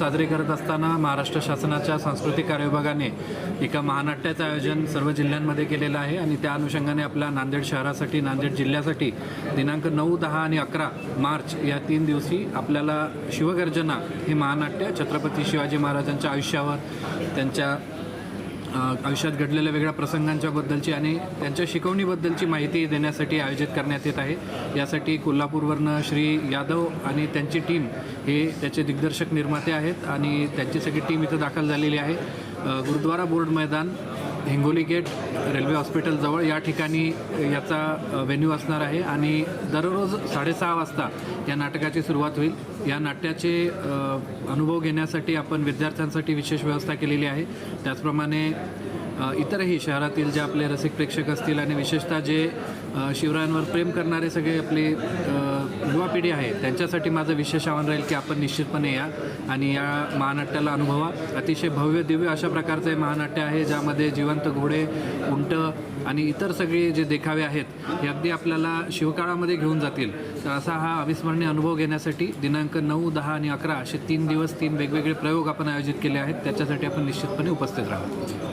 साजरे करत असताना महाराष्ट्र शासनाच्या सांस्कृतिक कार्य विभागाने एका महानाट्याचं आयोजन सर्व जिल्ह्यांमध्ये केलेलं आहे आणि त्या अनुषंगाने आपल्या नांदेड शहरासाठी नांदेड जिल्ह्यासाठी दिनांक नऊ दहा आणि अकरा मार्च या तीन दिवशी आपल्याला शिवगर्जना हे महानाट्य छत्रपती शिवाजी महाराजांच्या आयुष्यावर त्यांच्या आयुष्यात घडलेल्या वेगळ्या प्रसंगांच्या बद्दलची आणि त्यांच्या शिकवणीबद्दलची माहिती देण्यासाठी आयोजित करण्यात येत आहे. यासाठी कोल्हापूरवरनं श्री यादव आणि त्यांची टीम हे त्याचे दिग्दर्शक निर्माते आहेत आणि त्यांची सगळी टीम इथं दाखल झालेली आहे. गुरुद्वारा बोर्ड मैदान हिंगोली गेट रेल्वे हॉस्पिटलजवळ या ठिकाणी याचा व्हेन्यू असणार आहे आणि दररोज साडेसहा वाजता या नाटकाची सुरुवात होईल. या नाट्याचे अनुभव घेण्यासाठी आपण विद्यार्थ्यांसाठी विशेष व्यवस्था केलेली आहे. त्याचप्रमाणे इतरही शहरातील जे आपले रसिक प्रेक्षक असतील आणि विशेषतः जे शिवरायांवर प्रेम करणारे सगळे आपले युवा पिढी आहे त्यांच्यासाठी माझं विशेष आव्हान राहील की आपण निश्चितपणे या आणि या महानाट्याला अनुभवा. अतिशय भव्य दिव्य अशा प्रकारचं हे महानाट्य आहे ज्यामध्ये जिवंत घोडे उंट आणि इतर सगळे जे देखावे आहेत हे अगदी आपल्याला शिवकाळामध्ये घेऊन जातील. तर असा हा अविस्मरणीय अनुभव घेण्यासाठी दिनांक नऊ दहा आणि अकरा असे तीन दिवस तीन वेगवेगळे प्रयोग आपण आयोजित केले आहेत. त्याच्यासाठी आपण निश्चितपणे उपस्थित राहा